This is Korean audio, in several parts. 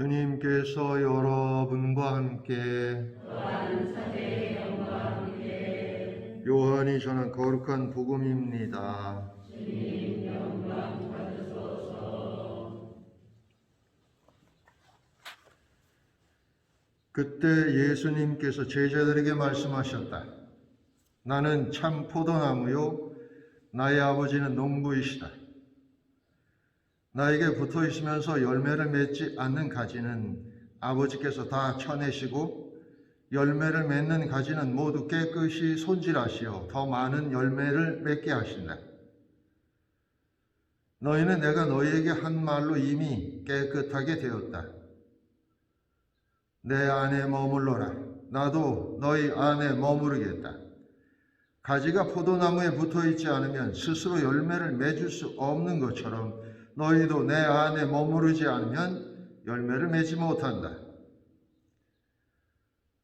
주님께서 여러분과 함께 요한이 전한 거룩한 복음입니다. 그때 예수님께서 제자들에게 말씀하셨다. 나는 참 포도나무요, 나의 아버지는 농부이시다. 나에게 붙어 있으면서 열매를 맺지 않는 가지는 아버지께서 다 쳐내시고 열매를 맺는 가지는 모두 깨끗이 손질하시어 더 많은 열매를 맺게 하신다. 너희는 내가 너희에게 한 말로 이미 깨끗하게 되었다. 내 안에 머물러라. 나도 너희 안에 머무르겠다. 가지가 포도나무에 붙어 있지 않으면 스스로 열매를 맺을 수 없는 것처럼 너희도 내 안에 머무르지 않으면 열매를 맺지 못한다.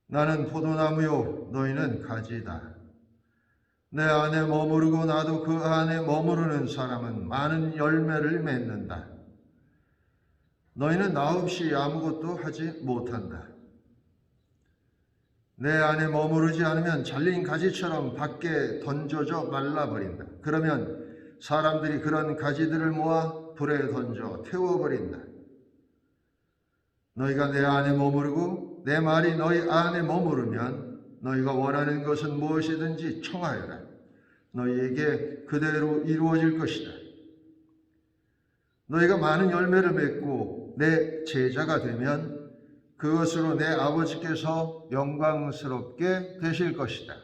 나는 포도나무요, 너희는 가지다. 내 안에 머무르고 나도 그 안에 머무르는 사람은 많은 열매를 맺는다. 너희는 나 없이 아무것도 하지 못한다. 내 안에 머무르지 않으면 잘린 가지처럼 밖에 던져져 말라버린다. 그러면 사람들이 그런 가지들을 모아 불에 던져 태워버린다. 너희가 내 안에 머무르고 내 말이 너희 안에 머무르면 너희가 원하는 것은 무엇이든지 청하여라. 너희에게 그대로 이루어질 것이다. 너희가 많은 열매를 맺고 내 제자가 되면 그것으로 내 아버지께서 영광스럽게 되실 것이다.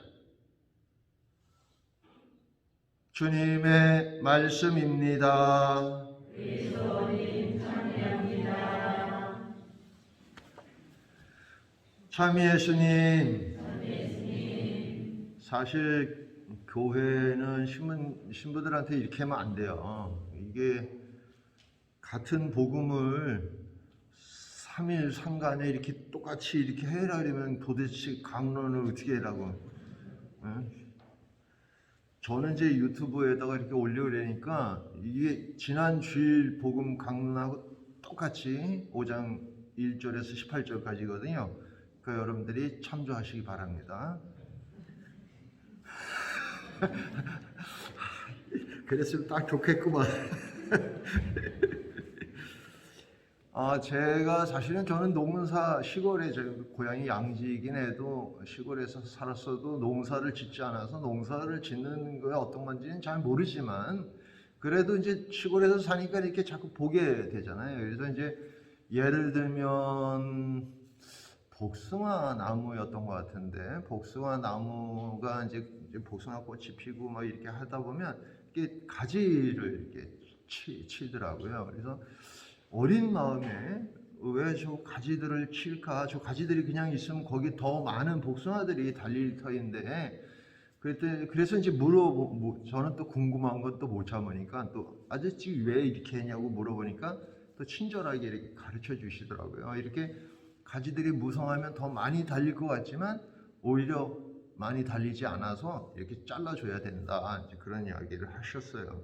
주님의 말씀입니다. 참 예수님, 사실 교회는 신분, 신부들한테 이렇게 하면 안 돼요. 이게 같은 복음을 3일 상간에 이렇게 똑같이 이렇게 해라 그러면 도대체 강론을 어떻게 해라고. 응? 저는 이제 유튜브에다가 이렇게 올려그러니까 이게 지난 주일 복음 강론하고 똑같이 5장 1절에서 18절까지거든요. 그러니까 여러분들이 참조하시기 바랍니다. 그랬으면 딱 좋겠구만. 아, 제가 사실은 저는 농사 시골에 제 고향이 양지이긴 해도 시골에서 살았어도 농사를 짓지 않아서 농사를 짓는 거에 어떤 건지는 잘 모르지만 그래도 이제 시골에서 사니까 이렇게 자꾸 보게 되잖아요. 그래서 이제 예를 들면 복숭아 나무였던 것 같은데 복숭아 나무가 이제 복숭아 꽃이 피고 막 이렇게 하다 보면 이게 가지를 이렇게 치, 치더라고요. 그래서 어린 마음에 왜 저 가지들을 칠까? 저 가지들이 그냥 있으면 거기 더 많은 복숭아들이 달릴 터인데 그때 그래서 이제 물어 저는 또 궁금한 건 또 못 참으니까 또 아저씨 왜 이렇게 했냐고 물어보니까 또 친절하게 이렇게 가르쳐 주시더라고요. 이렇게 가지들이 무성하면 더 많이 달릴 것 같지만 오히려 많이 달리지 않아서 이렇게 잘라줘야 된다. 그런 이야기를 하셨어요.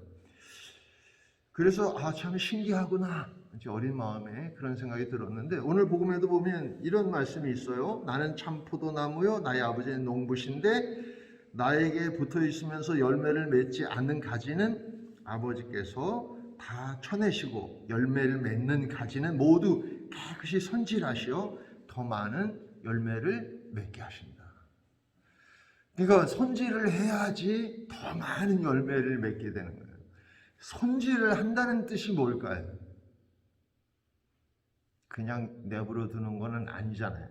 그래서 아 참 신기하구나. 이제 어린 마음에 그런 생각이 들었는데 오늘 복음에도 보면 이런 말씀이 있어요. 나는 참 포도나무요, 나의 아버지는 농부신데 나에게 붙어 있으면서 열매를 맺지 않는 가지는 아버지께서 다 쳐내시고 열매를 맺는 가지는 모두 깨끗이 손질하시어 더 많은 열매를 맺게 하신다. 그러니까 손질을 해야지 더 많은 열매를 맺게 되는 거예요. 손질을 한다는 뜻이 뭘까요? 그냥 내버려 두는 거는 아니잖아요.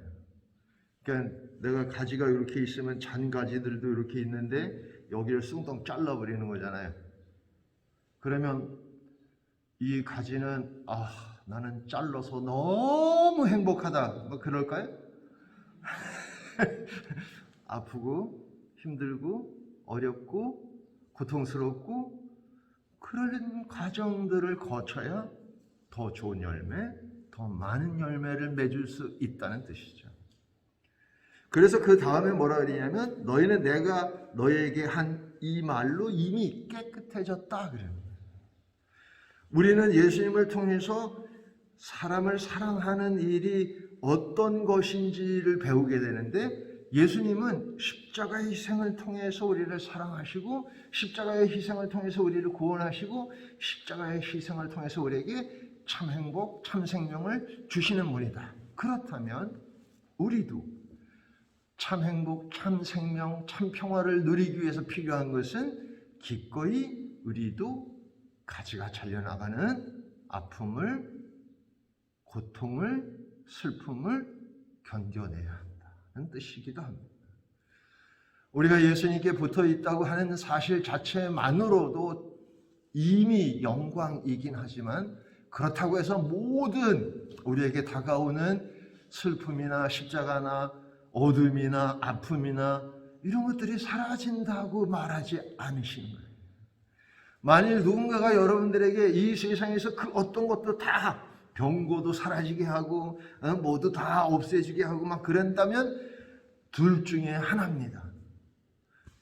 그러니까 내가 가지가 이렇게 있으면 잔 가지들도 이렇게 있는데 여기를 숭덩 잘라버리는 거잖아요. 그러면 이 가지는 아 나는 잘라서 너무 행복하다 뭐 그럴까요? 아프고 힘들고 어렵고 고통스럽고 그런 과정들을 거쳐야 더 좋은 열매, 더 많은 열매를 맺을 수 있다는 뜻이죠. 그래서 그 다음에 뭐라 그러냐면 너희는 내가 너에게 한 이 말로 이미 깨끗해졌다 그래요. 우리는 예수님을 통해서 사람을 사랑하는 일이 어떤 것인지를 배우게 되는데 예수님은 십자가의 희생을 통해서 우리를 사랑하시고 십자가의 희생을 통해서 우리를 구원하시고 십자가의 희생을 통해서 우리에게 참 행복, 참 생명을 주시는 분이다. 그렇다면 우리도 참 행복, 참 생명, 참 평화를 누리기 위해서 필요한 것은 기꺼이 우리도 가지가 잘려나가는 아픔을, 고통을, 슬픔을 견뎌내야 한다는 뜻이기도 합니다. 우리가 예수님께 붙어 있다고 하는 사실 자체만으로도 이미 영광이긴 하지만 그렇다고 해서 모든 우리에게 다가오는 슬픔이나 십자가나 어둠이나 아픔이나 이런 것들이 사라진다고 말하지 않으시는 거예요. 만일 누군가가 여러분들에게 이 세상에서 그 어떤 것도 다 병고도 사라지게 하고 어, 모두 다 없애지게 하고 막 그런다면 둘 중에 하나입니다.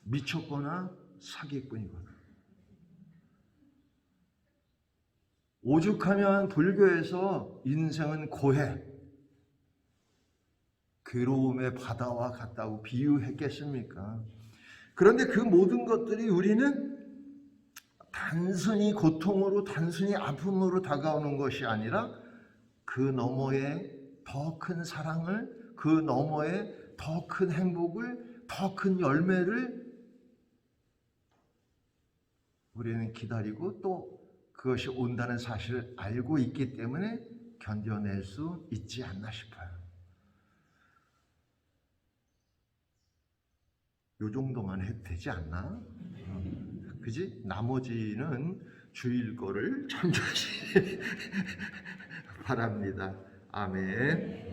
미쳤거나 사기꾼이거나. 오죽하면 불교에서 인생은 고해, 괴로움의 바다와 같다고 비유했겠습니까? 그런데 그 모든 것들이 우리는 단순히 고통으로, 단순히 아픔으로 다가오는 것이 아니라 그 너머에 더 큰 사랑을, 그 너머에 더 큰 행복을, 더 큰 열매를 우리는 기다리고 또 그것이 온다는 사실을 알고 있기 때문에 견뎌낼 수 있지 않나 싶어요. 요 정도만 해도 되지 않나? 그지? 나머지는 주일 거를 참조하시 바랍니다. 아멘.